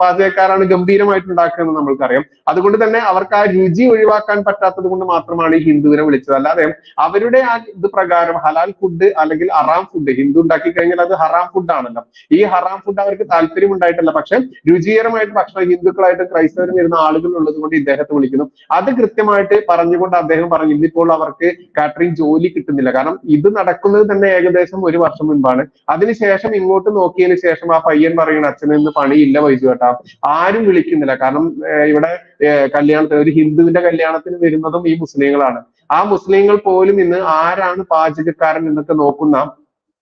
പാചകക്കാരാണ് ഗംഭീരമായിട്ട് ഉണ്ടാക്കുന്നത് നമ്മൾക്കറിയാം. അതുകൊണ്ട് തന്നെ അവർക്ക് ആ രുചി ഒഴിവാക്കാൻ പറ്റാത്തത് കൊണ്ട് മാത്രമാണ് ഈ ഹിന്ദുവിനെ വിളിച്ചത്. അല്ലാതെ അവരുടെ ആ ഇത് പ്രകാരം ഹലാൽ ഫുഡ് അല്ലെങ്കിൽ ഹറാം ഫുഡ് ഹിന്ദു ഉണ്ടാക്കി കഴിഞ്ഞാൽ അത് ഹറാം ഫുഡ് ആണല്ലോ. ഈ ഹറാം ഫുഡ് അവർക്ക് താല്പര്യം ഉണ്ടായിട്ടല്ല. പക്ഷെ രുചികരമായിട്ട് ഭക്ഷണം ഹിന്ദുക്കളായിട്ട് ക്രൈസ്തവരും വരുന്ന ആളുകൾ ഉള്ളത് കൊണ്ട് ഇദ്ദേഹത്തെ വിളിക്കുന്നു. അത് കൃത്യമായിട്ട് പറഞ്ഞുകൊണ്ട് അദ്ദേഹം പറഞ്ഞു ഇന്നിപ്പോൾ അവർക്ക് കാറ്ററിംഗ് ജോലി കിട്ടുന്നില്ല. കാരണം ഇത് നടക്കുന്നത് തന്നെ ഏകദേശം ഒരു വർഷം മുൻപാണ്. അതിനുശേഷം ഇങ്ങോട്ട് നോക്കിയതിന് ശേഷം ആ പയ്യൻ പറയുന്ന അച്ഛന് ഇന്ന് പണിയില്ല വൈജു ആരും വിളിക്കുന്നില്ല. കാരണം ഇവിടെ കല്യാണത്തിന് ഒരു ഹിന്ദുവിന്റെ കല്യാണത്തിന് വരുന്നതും ഈ മുസ്ലിങ്ങളാണ്. ആ മുസ്ലിങ്ങൾ പോലും ഇന്ന് ആരാണ് പാചകക്കാരൻ എന്നൊക്കെ നോക്കുന്ന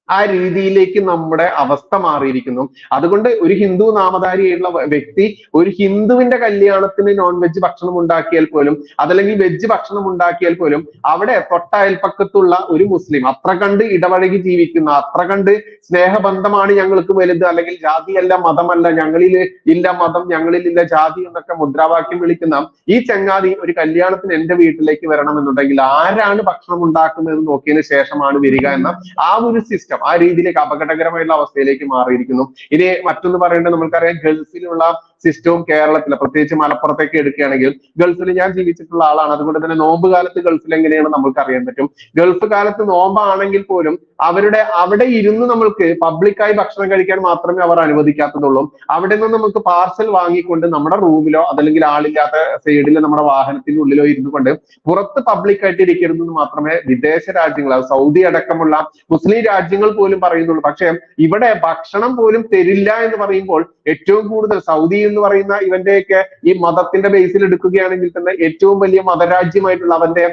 ആ രീതിയിലേക്ക് നമ്മുടെ അവസ്ഥ മാറിയിരിക്കുന്നു. അതുകൊണ്ട് ഒരു ഹിന്ദു നാമധാരിയായിട്ടുള്ള വ്യക്തി ഒരു ഹിന്ദുവിന്റെ കല്യാണത്തിന് നോൺ വെജ് ഭക്ഷണം ഉണ്ടാക്കിയാൽ പോലും അതല്ലെങ്കിൽ വെജ് ഭക്ഷണം ഉണ്ടാക്കിയാൽ പോലും അവിടെ തൊട്ട അയൽപ്പക്കത്തുള്ള ഒരു മുസ്ലിം അത്ര കണ്ട് ഇടപഴകി ജീവിക്കുന്ന അത്ര കണ്ട് സ്നേഹബന്ധമാണ് ഞങ്ങൾക്ക് വലുത് അല്ലെങ്കിൽ ജാതിയല്ല മതമല്ല ഞങ്ങളിൽ ഇല്ല മതം ഞങ്ങളിൽ ഇല്ല ജാതി എന്നൊക്കെ മുദ്രാവാക്യം വിളിക്കുന്ന ഈ ചങ്ങാതി ഒരു കല്യാണത്തിന് എന്റെ വീട്ടിലേക്ക് വരണമെന്നുണ്ടെങ്കിൽ ആരാണ് ഭക്ഷണം ഉണ്ടാക്കുന്നത് നോക്കിയതിന് ശേഷമാണ് വരിക എന്ന ആ ഒരു സിസ്റ്റം ആ രീതിയിലേക്ക് അപകടകരമായിട്ടുള്ള അവസ്ഥയിലേക്ക് മാറിയിരിക്കുന്നു. ഇനി മറ്റൊന്ന് പറയേണ്ടത് നമുക്കറിയാം ഗൾഫിലുള്ള സിസ്റ്റവും കേരളത്തിലെ പ്രത്യേകിച്ച് മലപ്പുറത്തേക്ക് എടുക്കുകയാണെങ്കിൽ ഗൾഫിൽ ഞാൻ ജീവിച്ചിട്ടുള്ള ആളാണ്. അതുകൊണ്ട് തന്നെ നോമ്പ് കാലത്ത് ഗൾഫിൽ എങ്ങനെയാണ് നമ്മൾക്ക് അറിയാൻ പറ്റും. ഗൾഫ് കാലത്ത് നോമ്പാണെങ്കിൽ പോലും അവരുടെ അവിടെ ഇരുന്ന് നമ്മൾക്ക് പബ്ലിക്കായി ഭക്ഷണം കഴിക്കാൻ മാത്രമേ അവർ അനുവദിക്കാത്തതുള്ളൂ. അവിടെ നിന്ന് നമുക്ക് പാർസൽ വാങ്ങിക്കൊണ്ട് നമ്മുടെ റൂമിലോ അതല്ലെങ്കിൽ ആളില്ലാത്ത സൈഡിൽ നമ്മുടെ വാഹനത്തിന്റെ ഉള്ളിലോ ഇരുന്നു കൊണ്ട് പുറത്ത് പബ്ലിക് ആയിട്ട് ഇരിക്കരുതെന്ന് മാത്രമേ വിദേശ രാജ്യങ്ങൾ സൗദി അടക്കമുള്ള മുസ്ലിം രാജ്യങ്ങൾ പോലും പറയുന്നുള്ളൂ. പക്ഷേ ഇവിടെ ഭക്ഷണം പോലും തരില്ല എന്ന് പറയുമ്പോൾ ഏറ്റവും കൂടുതൽ സൗദി എന്ന് പറയുന്ന ഇവന്റെയൊക്കെ ഈ മതത്തിന്റെ ബേസിൽ എടുക്കുകയാണെങ്കിൽ തന്നെ ഏറ്റവും വലിയ മതരാജ്യമായിട്ടുള്ള അവന്റെ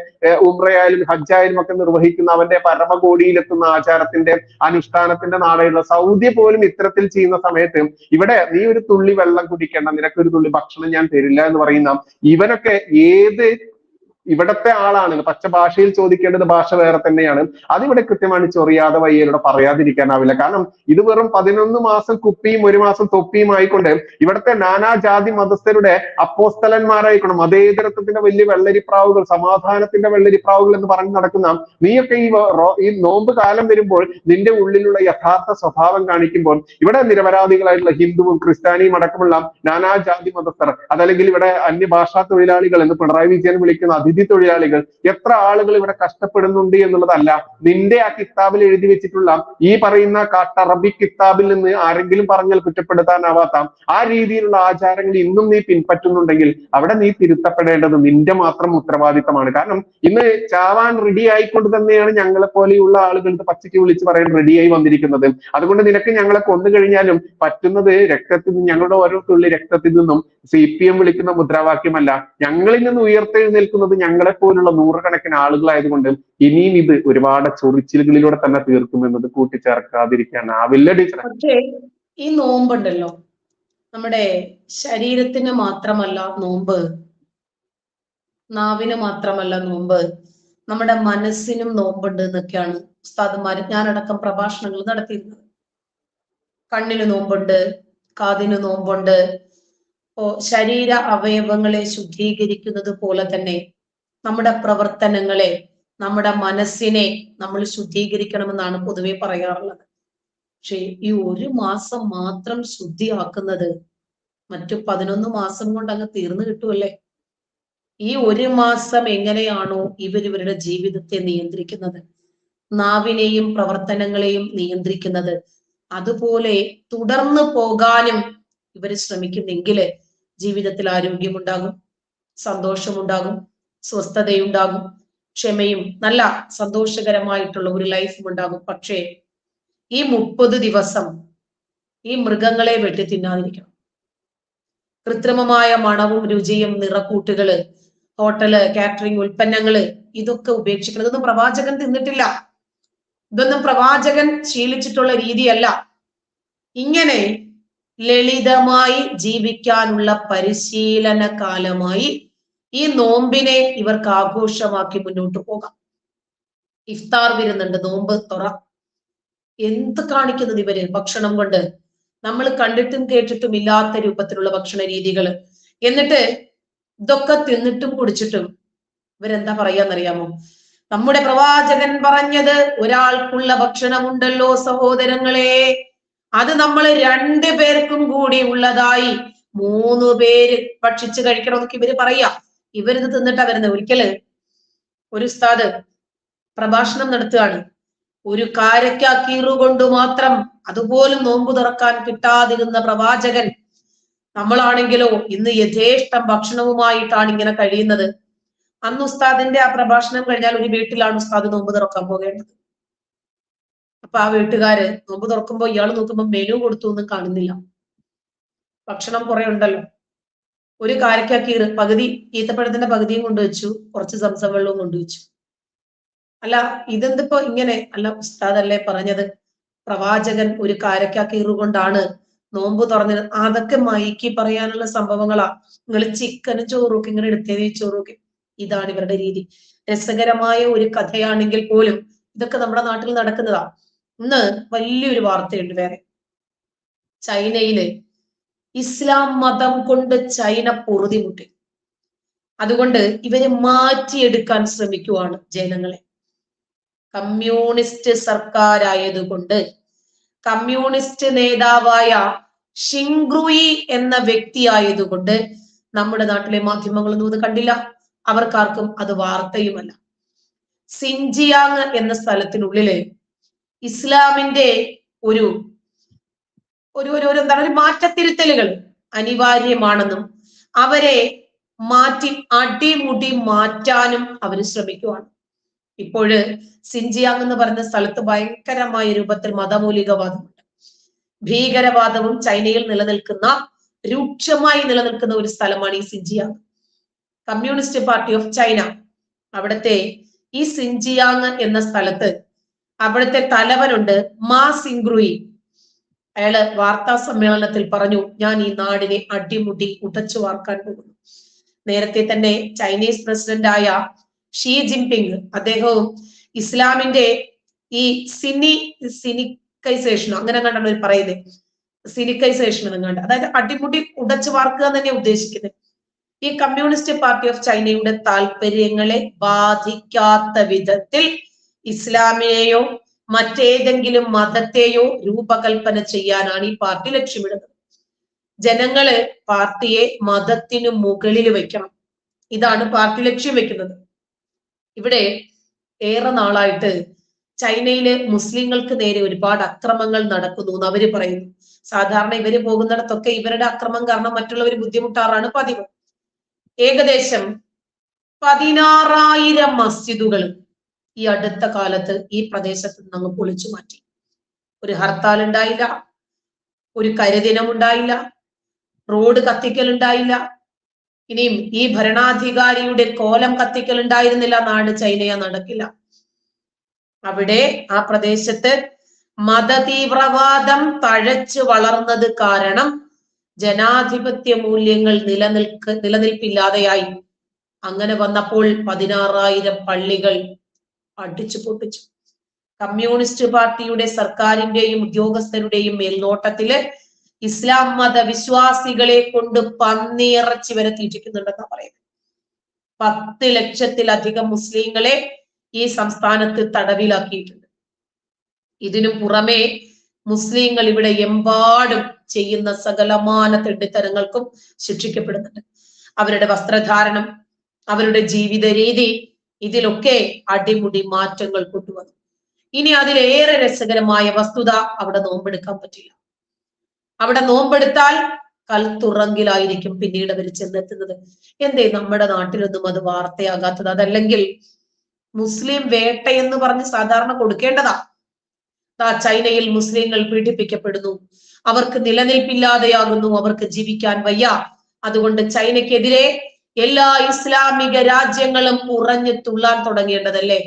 ഉംറയായാലും ഹജ്ജായാലും ഒക്കെ നിർവഹിക്കുന്ന അവന്റെ പരമകോടിയിലെത്തുന്ന ആചാരത്തിന്റെ അനുഷ്ഠാനത്തിന്റെ നാടായിട്ടുള്ള സൗദി പോലും ഇത്തരത്തിൽ ചെയ്യുന്ന സമയത്ത് ഇവിടെ നീ ഒരു തുള്ളി വെള്ളം കുടിക്കേണ്ട നിനക്കൊരു തുള്ളി ഭക്ഷണം ഞാൻ തരില്ല എന്ന് പറയുന്ന ഇവനൊക്കെ ഏത് ഇവിടത്തെ ആളാണ്. പച്ച ഭാഷയിൽ ചോദിക്കേണ്ടത് ഭാഷ വേറെ തന്നെയാണ്. അതിവിടെ കൃത്യമായി ചൊറിയാതെ വയ്യലൂടെ പറയാതിരിക്കാനാവില്ല. കാരണം ഇത് വെറും പതിനൊന്ന് മാസം കുപ്പിയും ഒരു മാസം തൊപ്പിയും ആയിക്കൊണ്ട് ഇവിടത്തെ നാനാജാതി മതസ്ഥരുടെ അപ്പോസ്തലന്മാരായിക്കൊണ്ട് മതേതരത്വത്തിന്റെ വലിയ വെള്ളരിപ്രാവുകൾ സമാധാനത്തിന്റെ വെള്ളരിപ്രാവുകൾ എന്ന് പറഞ്ഞ് നടക്കുന്ന നീയൊക്കെ ഈ ഈ നോമ്പ് കാലം വരുമ്പോൾ നിന്റെ ഉള്ളിലുള്ള യഥാർത്ഥ സ്വഭാവം കാണിക്കുമ്പോൾ ഇവിടെ നിരപരാധികളായിട്ടുള്ള ഹിന്ദുവും ക്രിസ്ത്യാനിയും അടക്കമുള്ള നാനാജാതി മതസ്ഥർ അതല്ലെങ്കിൽ ഇവിടെ അന്യഭാഷാ തൊഴിലാളികൾ എന്ന് പിണറായി വിജയൻ വിളിക്കുന്ന അതിഥി തൊഴിലാളികൾ എത്ര ആളുകൾ ഇവിടെ കഷ്ടപ്പെടുന്നുണ്ട് എന്നുള്ളതല്ല. നിന്റെ ആ കിതാബിൽ എഴുതി വെച്ചിട്ടുള്ള ഈ പറയുന്ന കാട്ടറബി കിതാബിൽ നിന്ന് ആരെങ്കിലും പറഞ്ഞാൽ കുറ്റപ്പെടുത്താനാവാത്ത ആ രീതിയിലുള്ള ആചാരങ്ങൾ ഇന്നും നീ പിൻപറ്റുന്നുണ്ടെങ്കിൽ അവിടെ നീ തിരുത്തപ്പെടേണ്ടത് നിന്റെ മാത്രം ഉത്തരവാദിത്തമാണ്. കാരണം ഇന്ന് ചാവാൻ റെഡി ആയിക്കൊണ്ട് തന്നെയാണ് ഞങ്ങളെ പോലെയുള്ള ആളുകൾ പച്ചയ്ക്ക് വിളിച്ച് പറയാൻ റെഡിയായി വന്നിരിക്കുന്നത്. അതുകൊണ്ട് നിനക്ക് ഞങ്ങളെ കൊന്നു കഴിഞ്ഞാലും പറ്റുന്നത് രക്തത്തിൽ നിന്ന് ഞങ്ങളുടെ ഓരോ തുള്ളി രക്തത്തിൽ നിന്നും സി പി എം വിളിക്കുന്ന മുദ്രാവാക്യമല്ല. ഞങ്ങളിൽ നിന്ന് ഉയർത്തെഴുന്നേൽക്കുന്നത് ഞങ്ങളെ പോലുള്ള നൂറുകണക്കിന് ആളുകളായതുകൊണ്ട് ഇനിയും ഇത് ഒരുപാട് ചൊറിച്ചിലുകളിലൂടെ തന്നെ തീർക്കുമെന്നത് കൂട്ടിച്ചേർക്കാതിരിക്കാനാവില്ല ടീച്ചറെ. പക്ഷേ ഈ നോമ്പുണ്ടല്ലോ. നമ്മുടെ ശരീരത്തിന് മാത്രമല്ല നോമ്പ്. നാവിന് മാത്രമല്ല നോമ്പ്. നമ്മുടെ മനസ്സിനും നോമ്പുണ്ട് എന്നൊക്കെയാണ് ഉസ്താദുമാര് ഞാനടക്കം പ്രഭാഷണങ്ങൾ നടത്തിയിരുന്നത്. കണ്ണിന് നോമ്പുണ്ട് കാതിന് നോമ്പുണ്ട്. ശരീര അവയവങ്ങളെ ശുദ്ധീകരിക്കുന്നത് പോലെ തന്നെ നമ്മുടെ പ്രവർത്തനങ്ങളെ നമ്മുടെ മനസ്സിനെ നമ്മൾ ശുദ്ധീകരിക്കണമെന്നാണ് പൊതുവെ പറയാറുള്ളത്. പക്ഷേ ഈ ഒരു മാസം മാത്രം ശുദ്ധിയാക്കുന്നത് മറ്റു പതിനൊന്ന് മാസം കൊണ്ട് അങ്ങ് തീർന്നു കിട്ടുമല്ലേ ഈ ഒരു മാസം എങ്ങനെയാണോ ഇവരിവരുടെ ജീവിതത്തെ നിയന്ത്രിക്കുന്നത്? നാവിനെയും പ്രവർത്തനങ്ങളെയും നിയന്ത്രിക്കുന്നത്. അതുപോലെ തുടർന്ന് പോകാനും ഇവർ ശ്രമിക്കുന്നെങ്കിൽ ജീവിതത്തിൽ ആരോഗ്യമുണ്ടാകും സന്തോഷമുണ്ടാകും സ്വസ്ഥതയുണ്ടാകും. ക്ഷമയും നല്ല സന്തോഷകരമായിട്ടുള്ള ഒരു ലൈഫും ഉണ്ടാകും. പക്ഷേ ഈ മുപ്പത് ദിവസം ഈ മൃഗങ്ങളെ വെട്ടി തിന്നാതിരിക്കണം. കൃത്രിമമായ മണവും രുചിയും നിറക്കൂട്ടുകൾ ഹോട്ടൽ കാറ്ററിംഗ് ഉൽപ്പന്നങ്ങൾ ഇതൊക്കെ ഉപേക്ഷിക്കണം. ഇതൊന്നും പ്രവാചകൻ തിന്നിട്ടില്ല. ഇതൊന്നും പ്രവാചകൻ ശീലിച്ചിട്ടുള്ള രീതിയല്ല. ഇങ്ങനെ ലളിതമായി ജീവിക്കാനുള്ള പരിശീലന കാലമായി ഈ നോമ്പിനെ ഇവർക്ക് ആഘോഷമാക്കി മുന്നോട്ട് പോകാം. ഇഫ്താർ വരുന്നുണ്ട് നോമ്പ് തുറ. എന്ത് കാണിക്കുന്നത് ഇവർ ഭക്ഷണം കൊണ്ട്. നമ്മൾ കണ്ടിട്ടും കേട്ടിട്ടും ഇല്ലാത്ത രൂപത്തിലുള്ള ഭക്ഷണ രീതികൾ എന്നിട്ട് ഇതൊക്കെ തിന്നിട്ടും കുടിച്ചിട്ടും ഇവരെന്താ പറയാന്നറിയാമോ? നമ്മുടെ പ്രവാചകൻ പറഞ്ഞത് ഒരാൾക്കുള്ള ഭക്ഷണമുണ്ടല്ലോ സഹോദരങ്ങളെ. അത് നമ്മൾ രണ്ടു പേർക്കും കൂടി ഉള്ളതായി മൂന്ന് പേര് ഭക്ഷിച്ച് കഴിക്കണമെന്നൊക്കെ ഇവർ പറയാ. ഇവരിത് തിന്നിട്ടാ വരുന്നത് ഒരിക്കൽ ഒരു ഉസ്താദ് പ്രഭാഷണം നടത്തുകയാണ്. ഒരു കാരക്ക കീറുകൊണ്ട് മാത്രം അതുപോലും നോമ്പു തുറക്കാൻ കിട്ടാതിരുന്ന പ്രവാചകൻ നമ്മളാണെങ്കിലോ ഇന്ന് യഥേഷ്ടം ഭക്ഷണവുമായിട്ടാണ് ഇങ്ങനെ കഴിയുന്നത്. അന്ന് ഉസ്താദിന്റെ ആ പ്രഭാഷണം കഴിഞ്ഞാൽ ഒരു വീട്ടിലാണ് ഉസ്താദ് നോമ്പ് തുറക്കാൻ പോകേണ്ടത്. അപ്പൊ ആ വീട്ടുകാര് നോമ്പ് തുറക്കുമ്പോ ഇയാൾ നോക്കുമ്പോ മെനു കൊടുത്തു ഒന്നും കാണുന്നില്ല. ഭക്ഷണം കുറെ ഉണ്ടല്ലോ. ഒരു കാരക്ക കീറ് പകുതി ഈത്തപ്പഴത്തിന്റെ പകുതിയും കൊണ്ടുവച്ചു കുറച്ച് സംസം വെള്ളവും കൊണ്ടുവച്ചു അല്ല ഇതെന്തിപ്പോ ഇങ്ങനെ അല്ല ഉസ്താദല്ലേ പറഞ്ഞത് പ്രവാചകൻ ഒരു കാരക്ക കീറുകൊണ്ടാണ് നോമ്പ് തുറന്നത്. അതൊക്കെ മയക്കി പറയാനുള്ള സംഭവങ്ങളാ. നിങ്ങൾ ചിക്കനും ചോറൊക്കെ ഇങ്ങനെ എടുത്തേ ചോറൊക്കെ. ഇതാണ് ഇവരുടെ രീതി. രസകരമായ ഒരു കഥയാണെങ്കിൽ പോലും ഇതൊക്കെ നമ്മുടെ നാട്ടിൽ നടക്കുന്നതാ. ഇന്ന് വലിയൊരു വാർത്തയുണ്ട് വേറെ. ചൈനയിൽ ഇസ്ലാം മതം കൊണ്ട് ചൈന പൊറുതിമുട്ടി. അതുകൊണ്ട് ഇവരെ മാറ്റിയെടുക്കാൻ ശ്രമിക്കുവാണ് ജനങ്ങളെ. കമ്മ്യൂണിസ്റ്റ് സർക്കാരായതുകൊണ്ട് കമ്മ്യൂണിസ്റ്റ് നേതാവായ ഷിങ്ക്രുയി എന്ന വ്യക്തി ആയതുകൊണ്ട് നമ്മുടെ നാട്ടിലെ മാധ്യമങ്ങളൊന്നും ഇത് കണ്ടില്ല. അവർക്കാർക്കും അത് വാർത്തയുമല്ല. സിൻജിയാങ് എന്ന സ്ഥലത്തിനുള്ളിൽ ഇസ്ലാമിന്റെ ഒരു ഒരു ഒരു ഒരു എന്താണ്? ഒരു മാറ്റത്തിരുത്തലുകൾ അനിവാര്യമാണെന്നും അവരെ മാറ്റി അടിമുടി മാറ്റാനും അവർ ശ്രമിക്കുവാണ്. ഇപ്പോഴ് സിൻജിയാങ് എന്ന് പറയുന്ന സ്ഥലത്ത് ഭയങ്കരമായ രൂപത്തിൽ മതമൂലികവാദമുണ്ട്. ഭീകരവാദവും ചൈനയിൽ നിലനിൽക്കുന്ന രൂക്ഷമായി നിലനിൽക്കുന്ന ഒരു സ്ഥലമാണ് ഈ Xinjiang. Communist party of China അവിടുത്തെ ഈ സിൻജിയാങ് എന്ന സ്ഥലത്ത് അവിടുത്തെ തലവനുണ്ട് മാ സിംഗ്രുയി. അയാൾ വാർത്താ സമ്മേളനത്തിൽ പറഞ്ഞു ഞാൻ ഈ നാടിനെ അടിമുടി ഉടച്ചു വാർക്കാൻ പോകുന്നു. നേരത്തെ തന്നെ ചൈനീസ് പ്രസിഡന്റ് ആയ ഷീ ജിൻപിങ് അദ്ദേഹവും ഇസ്ലാമിന്റെ ഈ സിനി സിനിക്കൈസേഷൻ അങ്ങനെ കണ്ടാണ് അവർ പറയുന്നത് സിനിക്കൈസേഷൻ എന്നുകൊണ്ട് അതായത് അടിമുടി ഉടച്ചു വാർക്കുക തന്നെ ഉദ്ദേശിക്കുന്നത് ഈ കമ്മ്യൂണിസ്റ്റ് പാർട്ടി ഓഫ് ചൈനയുടെ താല്പര്യങ്ങളെ ബാധിക്കാത്ത വിധത്തിൽ ഇസ്ലാമിനെയോ മറ്റേതെങ്കിലും മതത്തെയോ രൂപകൽപ്പന ചെയ്യാനാണ് ഈ പാർട്ടി ലക്ഷ്യമിടുന്നത്. ജനങ്ങൾ പാർട്ടിയെ മതത്തിനു മുകളിൽ വയ്ക്കണം ഇതാണ് പാർട്ടി ലക്ഷ്യം വെക്കുന്നത്. ഇവിടെ ഏറെ നാളായിട്ട് ചൈനയിലെ മുസ്ലിങ്ങൾക്ക് നേരെ ഒരുപാട് അക്രമങ്ങൾ നടക്കുന്നു എന്ന് അവർ പറയുന്നു. സാധാരണ ഇവർ പോകുന്നിടത്തൊക്കെ ഇവരുടെ അക്രമം കാരണം മറ്റുള്ളവർ ബുദ്ധിമുട്ടാറാണ് പതിവ്. ഏകദേശം പതിനാറായിരം മസ്ജിദുകൾ ഈ അടുത്ത കാലത്ത് ഈ പ്രദേശത്ത് നിന്ന് പൊളിച്ചു മാറ്റി. ഒരു ഹർത്താൽ ഉണ്ടായില്ല ഒരു കരിദിനം ഉണ്ടായില്ല റോഡ് കത്തിക്കൽ ഉണ്ടായില്ല. ഇനിയും ഈ ഭരണാധികാരിയുടെ കോലം കത്തിക്കൽ ഉണ്ടായിരുന്നില്ല നാട് ചൈനയ നടക്കില്ല. അവിടെ ആ പ്രദേശത്ത് മതതീവ്രവാദം തഴച്ചു വളർന്നത് കാരണം ജനാധിപത്യ മൂല്യങ്ങൾ നിലനിൽക്ക് നിലനിൽപ്പില്ലാതെയായി. അങ്ങനെ വന്നപ്പോൾ പതിനാറായിരം പള്ളികൾ അടിച്ചു പൊട്ടിച്ചു. കമ്മ്യൂണിസ്റ്റ് പാർട്ടിയുടെ സർക്കാരിന്റെയും ഉദ്യോഗസ്ഥരുടെയും മേൽനോട്ടത്തിൽ ഇസ്ലാം മത വിശ്വാസികളെ കൊണ്ട് പന്നിയിറച്ചി വരെ തീറ്റിക്കുന്നുണ്ടെന്നാ പറയുന്നത്. പത്ത് ലക്ഷത്തിലധികം മുസ്ലിങ്ങളെ ഈ സംസ്ഥാനത്ത് തടവിലാക്കിയിട്ടുണ്ട്. ഇതിനു പുറമെ മുസ്ലിങ്ങൾ ഇവിടെ എമ്പാടും ചെയ്യുന്ന സകലമാന തെണ്ടിത്തരങ്ങൾക്കും ശിക്ഷിക്കപ്പെടുന്നുണ്ട്. അവരുടെ വസ്ത്രധാരണം അവരുടെ ജീവിത രീതി ഇതിലൊക്കെ അടിമുടി മാറ്റങ്ങൾ കൊണ്ടുവന്നു. ഇനി അതിലേറെ രസകരമായ വസ്തുത അവിടെ നോമ്പെടുക്കാൻ പറ്റില്ല. അവിടെ നോമ്പെടുത്താൽ കൽത്തുറങ്കിലായിരിക്കും പിന്നീട് അവർ ചെന്നെത്തുന്നത്. എന്തേ നമ്മുടെ നാട്ടിലൊന്നും അത് വാർത്തയാകാത്തത്? അതല്ലെങ്കിൽ മുസ്ലിം വേട്ട എന്ന് പറഞ്ഞ് സാധാരണ കൊടുക്കേണ്ടതാ? ദാ ചൈനയിൽ മുസ്ലിങ്ങൾ പീഡിപ്പിക്കപ്പെടുന്നു. അവർക്ക് നിലനിൽപ്പില്ലാതെയാകുന്നു. അവർക്ക് ജീവിക്കാൻ വയ്യ. അതുകൊണ്ട് ചൈനയ്ക്കെതിരെ എല്ലാ ഇസ്ലാമിക രാജ്യങ്ങളും ഉറഞ്ഞു തുള്ളാൻ തുടങ്ങേണ്ടതല്ലേ?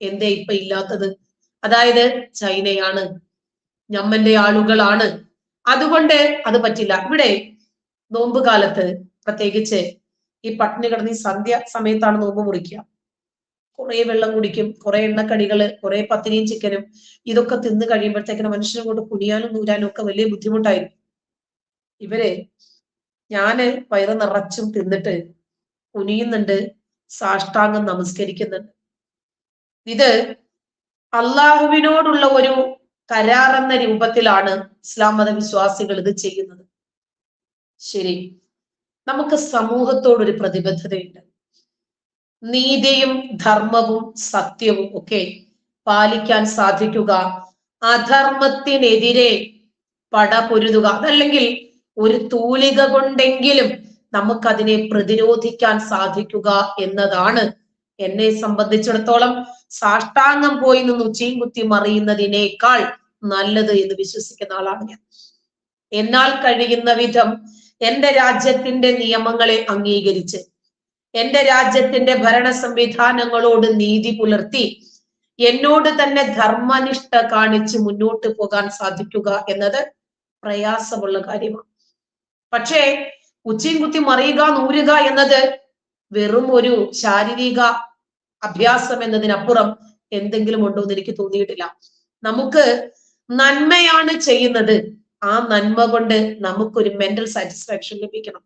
എന്തേ ഇപ്പൊ ഇല്ലാത്തത്? അതായത് ചൈനയാണ്. ഞമ്മന്റെ ആളുകളാണ്. അതുകൊണ്ട് അത് പറ്റില്ല. ഇവിടെ നോമ്പ് കാലത്ത് പ്രത്യേകിച്ച് ഈ പട്ടിണി കിടന്ന് ഈ സന്ധ്യ സമയത്താണ് നോമ്പ് മുറിക്കുക. കുറെ വെള്ളം കുടിക്കും കുറെ എണ്ണക്കടികൾ കുറെ പത്തിനിയും ചിക്കനും ഇതൊക്കെ തിന്ന് കഴിയുമ്പോഴത്തേക്കിന് മനുഷ്യനെ കൊണ്ട് കുനിയാനും നൂരാനും ഒക്കെ വലിയ ബുദ്ധിമുട്ടായിരുന്നു ഇവർ ഞാൻ വയറ് നിറച്ചും തിന്നിട്ട് കുനിയുന്നുണ്ട് സാഷ്ടാംഗം നമസ്കരിക്കുന്നുണ്ട്. ഇത് അള്ളാഹുവിനോടുള്ള ഒരു കരാർ എന്ന രൂപത്തിലാണ് ഇസ്ലാം മത വിശ്വാസികൾ ഇത് ചെയ്യുന്നത്. ശരി നമുക്ക് സമൂഹത്തോടൊരു പ്രതിബദ്ധതയുണ്ട്. നീതിയും ധർമ്മവും സത്യവും ഒക്കെ പാലിക്കാൻ സാധിക്കുക അധർമ്മത്തിനെതിരെ പടപൊരുതുക അതല്ലെങ്കിൽ ഒരു തൂലിക കൊണ്ടെങ്കിലും നമുക്കതിനെ പ്രതിരോധിക്കാൻ സാധിക്കുക എന്നതാണ് എന്നെ സംബന്ധിച്ചിടത്തോളം സാഷ്ടാംഗം പോയി നിന്ന് ഉച്ചയും കുത്തി മറിയുന്നതിനേക്കാൾ നല്ലത് എന്ന് വിശ്വസിക്കുന്ന ആളാണ് ഞാൻ. എന്നാൽ കഴിയുന്ന വിധം എന്റെ രാജ്യത്തിന്റെ നിയമങ്ങളെ അംഗീകരിച്ച് എന്റെ രാജ്യത്തിന്റെ ഭരണ സംവിധാനങ്ങളോട് നീതി പുലർത്തി എന്നോട് തന്നെ ധർമ്മനിഷ്ഠ കാണിച്ച് മുന്നോട്ട് പോകാൻ സാധിക്കുക എന്നത് പ്രയാസമുള്ള കാര്യമാണ്. പക്ഷേ ഉച്ചയും കുത്തി മറിയുക നൂരുക എന്നത് വെറും ഒരു ശാരീരിക അഭ്യാസം എന്നതിനപ്പുറം എന്തെങ്കിലും ഉണ്ടോ എന്ന് എനിക്ക് തോന്നിയിട്ടില്ല. നമുക്ക് നന്മയാണ് ചെയ്യുന്നത്. ആ നന്മ കൊണ്ട് നമുക്കൊരു മെന്റൽ സാറ്റിസ്ഫാക്ഷൻ ലഭിക്കണം.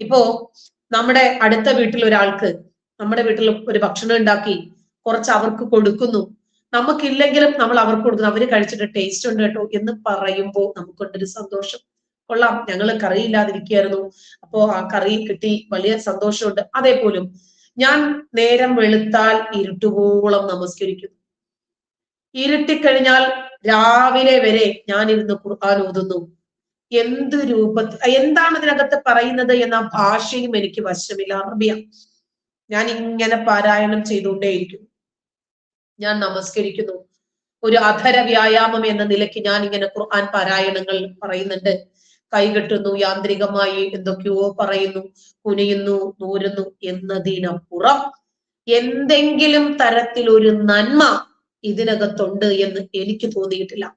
ഇപ്പോ നമ്മുടെ അടുത്ത വീട്ടിൽ ഒരാൾക്ക് നമ്മുടെ വീട്ടിൽ ഒരു ഭക്ഷണം ഉണ്ടാക്കി കുറച്ച് അവർക്ക് കൊടുക്കുന്നു. നമുക്കില്ലെങ്കിലും നമ്മൾ അവർക്ക് കൊടുക്കുന്നു. അവർ കഴിച്ചിട്ട് ടേസ്റ്റ് ഉണ്ട് കേട്ടോ എന്ന് പറയുമ്പോൾ നമുക്കുണ്ടൊരു സന്തോഷം. കൊള്ളാം ഞങ്ങൾ കറി ഇല്ലാതിരിക്കുകയായിരുന്നു അപ്പോ ആ കറി കിട്ടി വലിയ സന്തോഷമുണ്ട്. അതേപോലും ഞാൻ നേരം വെളുത്താൽ ഇരുട്ടുവോളം നമസ്കരിക്കുന്നു. ഇരുട്ടിക്കഴിഞ്ഞാൽ രാവിലെ വരെ ഞാൻ ഇരുന്ന് ഖുർആൻ ഓതുന്നു. എന്ത് രൂപത്തിൽ എന്താണ് ഇതിനകത്ത് പറയുന്നത് എന്ന ഭാഷയും എനിക്ക് വശമില്ല. അറബിയ ഞാൻ ഇങ്ങനെ പാരായണം ചെയ്തുകൊണ്ടേയിരിക്കുന്നു. ഞാൻ നമസ്കരിക്കുന്നു. ഒരു അധര വ്യായാമം എന്ന നിലയ്ക്ക് ഞാൻ ഇങ്ങനെ ഖുർആൻ പാരായണങ്ങൾ പറയുന്നുണ്ട്. കൈകെട്ടുന്നു യാന്ത്രികമായി എന്തൊക്കെയോ പറയുന്നു കുനിയുന്നു നൂരുന്നു എന്നതിനപ്പുറം എന്തെങ്കിലും തരത്തിൽ ഒരു നന്മ ഇതിനകത്തുണ്ട് എന്ന് എനിക്ക് തോന്നിയിട്ടില്ല.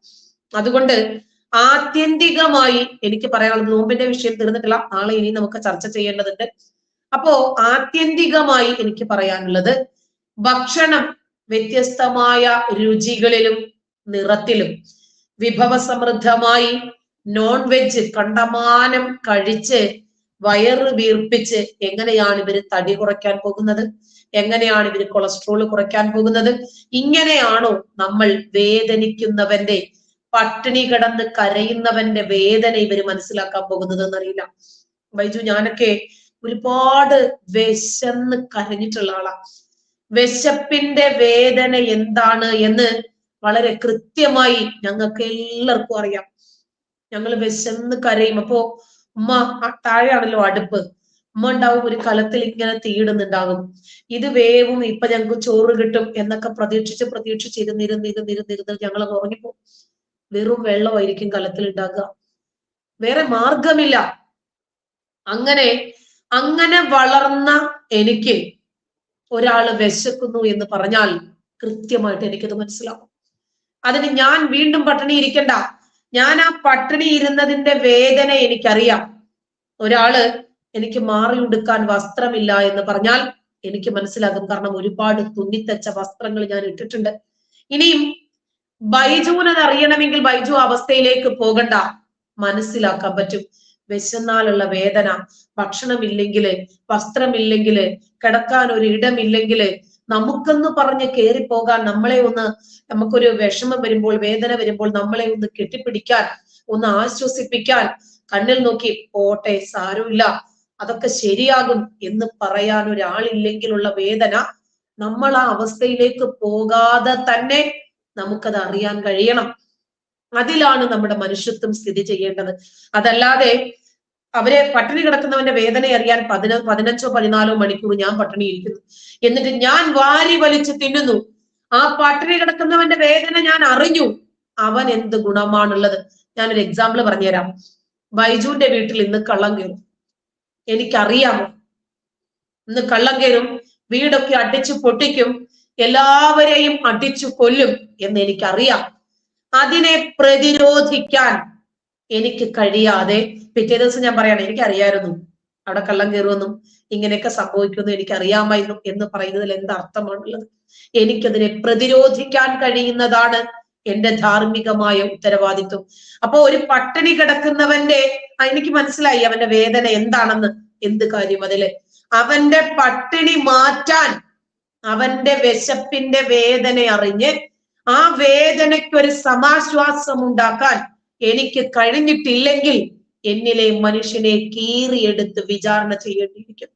അതുകൊണ്ട് ആത്യന്തികമായി എനിക്ക് പറയാനുള്ളത് നോമ്പിന്റെ വിഷയം തീർന്നിട്ടില്ല. നാളെ ഇനി നമുക്ക് ചർച്ച ചെയ്യേണ്ടതുണ്ട്. അപ്പോ ആത്യന്തികമായി എനിക്ക് പറയാനുള്ളത് ഭക്ഷണം വ്യത്യസ്തമായ രുചികളിലും നിറത്തിലും വിഭവസമൃദ്ധമായി നോൺ വെജ് കണ്ടമാനം കഴിച്ച് വയറ് വീർപ്പിച്ച് എങ്ങനെയാണ് ഇവർ തടി കുറയ്ക്കാൻ പോകുന്നത്? എങ്ങനെയാണ് ഇവർ കൊളസ്ട്രോൾ കുറയ്ക്കാൻ പോകുന്നത്? ഇങ്ങനെയാണോ നമ്മൾ വേദനിക്കുന്നവന്റെ പട്ടിണി കിടന്ന് കരയുന്നവന്റെ വേദന ഇവർ മനസ്സിലാക്കാൻ പോകുന്നത് എന്നറിയില്ല. ബൈജു ഞാനൊക്കെ ഒരുപാട് വിശന്ന് കരഞ്ഞിട്ടുള്ള ആളാ. വിശപ്പിന്റെ വേദന എന്താണ് എന്ന് വളരെ കൃത്യമായി ഞങ്ങൾക്ക് എല്ലാവർക്കും അറിയാം. ഞങ്ങൾ വിശന്ന് കരയും. അപ്പോ ഉമ്മ താഴെയാണല്ലോ അടുപ്പ്. ഉമ്മ ഉണ്ടാവും ഒരു കലത്തിൽ ഇങ്ങനെ തീയിടുന്നുണ്ടാകും. ഇത് വേവും ഇപ്പൊ ഞങ്ങൾക്ക് ചോറ് കിട്ടും എന്നൊക്കെ പ്രതീക്ഷിച്ച് പ്രതീക്ഷിച്ച് ഇരുന്നിരുന്നിരുന്നിരുന്നിരുന്ന് ഞങ്ങൾ ഉറങ്ങിപ്പോ വെറും വെള്ളമായിരിക്കും കലത്തിൽ ഉണ്ടാകുക വേറെ മാർഗമില്ല അങ്ങനെ അങ്ങനെ വളർന്ന എനിക്ക് ഒരാൾ വിശക്കുന്നു എന്ന് പറഞ്ഞാൽ കൃത്യമായിട്ട് എനിക്കത് മനസ്സിലാവും. അതിന് ഞാൻ വീണ്ടും പട്ടിണി ഇരിക്കണ്ട ഞാൻ ആ പട്ടിണി ഇരുന്നതിന്റെ വേദന എനിക്കറിയാം. ഒരാൾ എനിക്ക് മാറി ഉടുക്കാൻ വസ്ത്രമില്ല എന്ന് പറഞ്ഞാൽ എനിക്ക് മനസ്സിലാകും. കാരണം ഒരുപാട് തുന്നിത്തച്ച വസ്ത്രങ്ങൾ ഞാൻ ഇട്ടിട്ടുണ്ട്. ഇനിയും ബൈജുവിനത് അറിയണമെങ്കിൽ ബൈജു അവസ്ഥയിലേക്ക് പോകണ്ട. മനസ്സിലാക്കാൻ പറ്റും. വിശന്നാലുള്ള വേദന ഭക്ഷണമില്ലെങ്കിൽ വസ്ത്രമില്ലെങ്കിൽ കിടക്കാൻ ഒരു ഇടമില്ലെങ്കിൽ നമുക്കെന്ന് പറഞ്ഞ് കയറിപ്പോകാൻ നമ്മളെ ഒന്ന് നമുക്കൊരു വിഷമം വരുമ്പോൾ വേദന വരുമ്പോൾ നമ്മളെ ഒന്ന് കെട്ടിപ്പിടിക്കാൻ ഒന്ന് ആശ്വസിപ്പിക്കാൻ കണ്ണിൽ നോക്കി പോട്ടെ സാരമില്ല. അതൊക്കെ ശരിയാകും എന്ന് പറയാൻ ഒരാളില്ലെങ്കിലുള്ള വേദന നമ്മൾ ആ അവസ്ഥയിലേക്ക് പോകാതെ തന്നെ നമുക്കത് അറിയാൻ കഴിയണം. അതിലാണ് നമ്മുടെ മനുഷ്യത്വം സ്ഥിതി ചെയ്യേണ്ടത്. അതല്ലാതെ അവരെ പട്ടിണി കിടക്കുന്നവന്റെ വേദന അറിയാൻ പതിന പതിനഞ്ചോ പതിനാലോ മണിക്കൂർ ഞാൻ പട്ടിണി ഇരിക്കുന്നു. എന്നിട്ട് ഞാൻ വാരി വലിച്ച് തിന്നുന്നു. ആ പട്ടിണി കിടക്കുന്നവന്റെ വേദന ഞാൻ അറിഞ്ഞു. അവൻ എന്ത് ഗുണമാണുള്ളത്? ഞാനൊരു എക്സാമ്പിൾ പറഞ്ഞുതരാം. ബൈജുവിന്റെ വീട്ടിൽ ഇന്ന് കള്ളം കയറും എനിക്കറിയാമോ? ഇന്ന് കള്ളം കയറും വീടൊക്കെ അടിച്ചു പൊട്ടിക്കും. എല്ലാവരെയും അടിച്ചു കൊല്ലും എന്ന് എനിക്കറിയാം. അതിനെ പ്രതിരോധിക്കാൻ എനിക്ക് കഴിയാതെ പിറ്റേ ദിവസം ഞാൻ പറയാണ് എനിക്കറിയായിരുന്നു. അവിടെ കള്ളം കയറുമെന്നും ഇങ്ങനെയൊക്കെ സംഭവിക്കുമെന്നും എനിക്ക് അറിയാമായിരുന്നു എന്ന് പറയുന്നതിൽ എന്ത് അർത്ഥമാണുള്ളത്? എനിക്കതിനെ പ്രതിരോധിക്കാൻ കഴിയുന്നതാണ് എന്റെ ധാർമ്മികമായ ഉത്തരവാദിത്വം. അപ്പൊ ഒരു പട്ടിണി കിടക്കുന്നവന്റെ എനിക്ക് മനസ്സിലായി അവന്റെ വേദന എന്താണെന്ന് എന്ത് കാര്യം അതിൽ? അവന്റെ പട്ടിണി മാറ്റാൻ അവന്റെ വിശപ്പിന്റെ വേദന അറിഞ്ഞ് ആ വേദനയ്ക്കൊരു സമാശ്വാസം ഉണ്ടാക്കാൻ എനിക്ക് കഴിഞ്ഞിട്ടില്ലെങ്കിൽ എന്നിലെ മനുഷ്യനെ കീറിയെടുത്ത് വിചാരണ ചെയ്യേണ്ടിയിരിക്കുന്നു.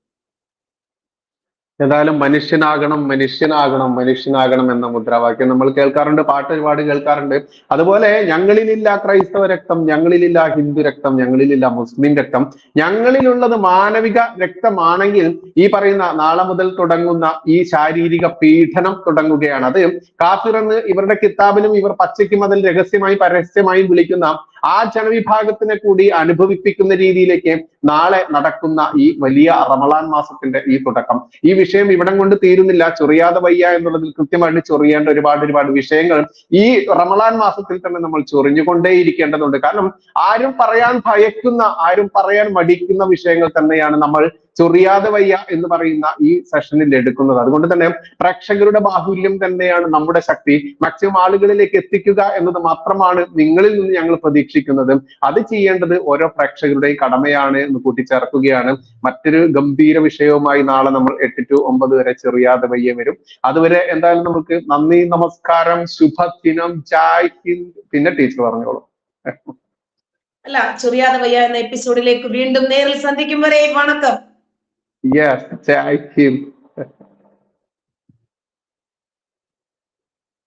ഏതായാലും മനുഷ്യനാകണം മനുഷ്യനാകണം മനുഷ്യനാകണം എന്ന മുദ്രാവാക്യം നമ്മൾ കേൾക്കാറുണ്ട് പാട്ട് ഒരുപാട് കേൾക്കാറുണ്ട്. അതുപോലെ ഞങ്ങളിലില്ല ക്രൈസ്തവ രക്തം ഞങ്ങളിലില്ല ഹിന്ദു രക്തം ഞങ്ങളിലില്ല മുസ്ലിം രക്തം. ഞങ്ങളിലുള്ളത് മാനവിക രക്തമാണെങ്കിൽ ഈ പറയുന്ന നാളെ മുതൽ തുടങ്ങുന്ന ഈ ശാരീരിക പീഡനം തുടങ്ങുകയാണ്. അത് കാഫിർ എന്ന് ഇവരുടെ കിതാബിലും ഇവർ പച്ചയ്ക്കും അതിൽ രഹസ്യമായി പരസ്യമായും വിളിക്കുന്ന ആ ജനവിഭാഗത്തിനെ കൂടി അനുഭവിപ്പിക്കുന്ന രീതിയിലേക്ക് നാളെ നടക്കുന്ന ഈ വലിയ റമളാൻ മാസത്തിന്റെ ഈ തുടക്കം. ഈ വിഷയം ഇവിടം കൊണ്ട് തീരുന്നില്ല. ചൊറിയാതെ വയ്യ എന്നുള്ളതിൽ കൃത്യമായിട്ട് ചൊറിയേണ്ട ഒരുപാട് ഒരുപാട് വിഷയങ്ങൾ ഈ റമളാൻ മാസത്തിൽ തന്നെ നമ്മൾ ചൊറിഞ്ഞുകൊണ്ടേയിരിക്കേണ്ടതുണ്ട്. കാരണം ആരും പറയാൻ ഭയക്കുന്ന ആരും പറയാൻ മടിക്കുന്ന വിഷയങ്ങൾ തന്നെയാണ് നമ്മൾ ചൊറിയാതെ വയ്യ എന്ന് പറയുന്ന ഈ സെഷനിൽ എടുക്കുന്നത്. അതുകൊണ്ട് തന്നെ പ്രേക്ഷകരുടെ ബാഹുല്യം തന്നെയാണ് നമ്മുടെ ശക്തി. മാക്സിമം ആളുകളിലേക്ക് എത്തിക്കുക എന്നത് മാത്രമാണ് നിങ്ങളിൽ നിന്ന് ഞങ്ങൾ പ്രതീക്ഷിക്കുന്നത്. അത് ചെയ്യേണ്ടത് ഓരോ പ്രേക്ഷകരുടെയും കടമയാണ് എന്ന് കൂട്ടിച്ചേർക്കുകയാണ്. മറ്റൊരു ഗംഭീര വിഷയവുമായി നാളെ നമ്മൾ എട്ട് ടു ഒമ്പത് വരെ ചെറിയാതെ വയ്യ വരും. അതുവരെ എന്തായാലും നമുക്ക് നന്ദി നമസ്കാരം ശുഭദിനം ഹിന്ദ്. പിന്നെ ടീച്ചർ പറഞ്ഞോളൂ. അല്ല ചൊറിയാതെ വയ്യ എന്ന എപ്പിസോഡിലേക്ക് വീണ്ടും നേരിൽ സന്ധിക്കും വരെ വണക്കം. Yes, I keep